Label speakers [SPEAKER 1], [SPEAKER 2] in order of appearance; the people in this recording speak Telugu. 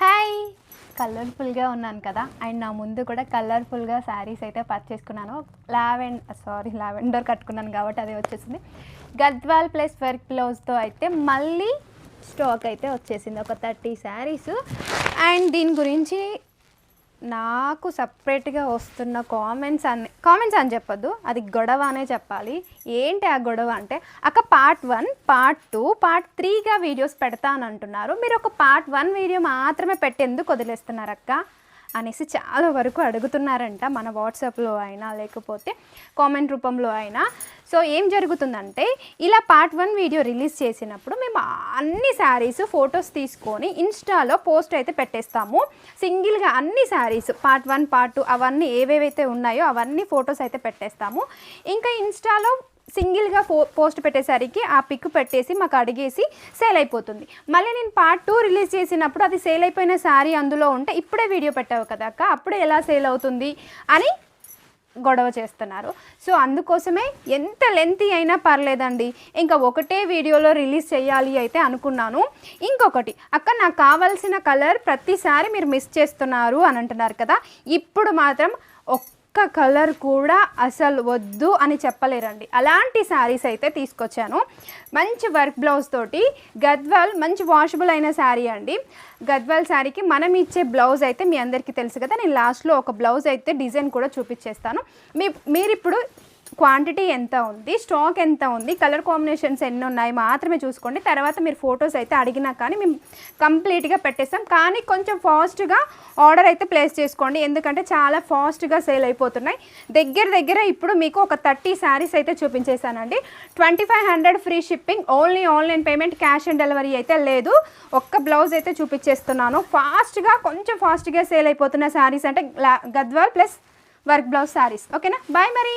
[SPEAKER 1] హాయ్ కలర్ఫుల్గా ఉన్నాను కదా. అండ్ నా ముందు కూడా కలర్ఫుల్గా శారీస్ అయితే పర్చేసుకున్నాను లావెండ్ సారీ లావెండర్ కట్టుకున్నాను కాబట్టి అదే వచ్చేసింది. గద్వాల్ ప్లస్ వర్క్ బ్లౌజ్తో అయితే మళ్ళీ స్టాక్ అయితే వచ్చేసింది. ఒక థర్టీ శారీస్. అండ్ దీని గురించి నాకు సపరేట్గా వస్తున్న కామెంట్స్ అని కామెంట్స్ అని చెప్పొద్దు అది గొడవ అనే చెప్పాలి. ఏంటి ఆ గొడవ అంటే అక్క part one part two part త్రీగా videos పెడతానంటున్నారు. మీరు ఒక పార్ట్ వన్ వీడియో మాత్రమే పెట్టి ఎందుకు వదిలేస్తున్నారు అక్క? అనేసి చాలా వరకు అడుగుతున్నారంట మన వాట్సాప్లో అయినా లేకపోతే కామెంట్ రూపంలో అయినా. సో ఏం జరుగుతుందంటే ఇలా పార్ట్ వన్ వీడియో రిలీజ్ చేసినప్పుడు మేము అన్ని శారీస్ ఫొటోస్ తీసుకొని ఇన్స్టాలో పోస్ట్ అయితే పెట్టేస్తాము. సింగిల్గా అన్ని sarees part one part two అవన్నీ ఏవేవైతే ఉన్నాయో అవన్నీ ఫొటోస్ అయితే పెట్టేస్తాము. ఇంకా ఇన్స్టాలో సింగిల్గా ఫో పోస్ట్ పెట్టేసరికి ఆ పిక్ పెట్టేసి మాకు అడిగేసి సేల్ అయిపోతుంది. మళ్ళీ నేను పార్ట్ టూ రిలీజ్ చేసినప్పుడు అది సేల్ అయిపోయిన శారీ అందులో ఉంటే ఇప్పుడే వీడియో పెట్టావు కదా అక్క అప్పుడే ఎలా సేల్ అవుతుంది అని గొడవ చేస్తున్నారు. సో అందుకోసమే ఎంత లెంతీ అయినా పర్లేదండి. ఇంకా ఒకటే వీడియోలో రిలీజ్ చేయాలి అయితే అనుకున్నాను. ఇంకొకటి అక్క నాకు కావాల్సిన కలర్ ప్రతిసారి మీరు మిస్ చేస్తున్నారు అని అంటున్నారు కదా. ఇప్పుడు మాత్రం ఒక్క కలర్ కూడా అసలు వద్దు అని చెప్పలేరండి. అలాంటి శారీస్ అయితే తీసుకొచ్చాను. మంచి వర్క్ బ్లౌజ్ తోటి గద్వాల్ మంచి వాషబుల్ అయిన శారీ అండి. గద్వాల్ శారీకి మనం ఇచ్చే బ్లౌజ్ అయితే మీ అందరికీ తెలుసు కదా నేను లాస్ట్లో ఒక బ్లౌజ్ అయితే డిజైన్ కూడా చూపించేస్తాను. మీ మీరు ఇప్పుడు క్వాంటిటీ ఎంత ఉంది స్టాక్ ఎంత ఉంది కలర్ కాంబినేషన్స్ ఎన్ని ఉన్నాయి మాత్రమే చూసుకోండి. తర్వాత మీరు ఫొటోస్ అయితే అడిగినా కానీ మేము కంప్లీట్గా పెట్టేస్తాం. కానీ కొంచెం ఫాస్ట్గా ఆర్డర్ అయితే ప్లేస్ చేసుకోండి. ఎందుకంటే చాలా ఫాస్ట్గా సేల్ అయిపోతున్నాయి. దగ్గర దగ్గర ఇప్పుడు మీకు ఒక థర్టీ శారీస్ అయితే చూపించేశానండి. Twenty five hundred free shipping only online payment cash on delivery అయితే లేదు. ఒక్క బ్లౌజ్ అయితే చూపించేస్తున్నాను. ఫాస్ట్గా కొంచెం ఫాస్ట్గా సేల్ అయిపోతున్న శారీస్ అంటే Gadwal plus work blouse sarees. ఓకేనా? బాయ్ మరి.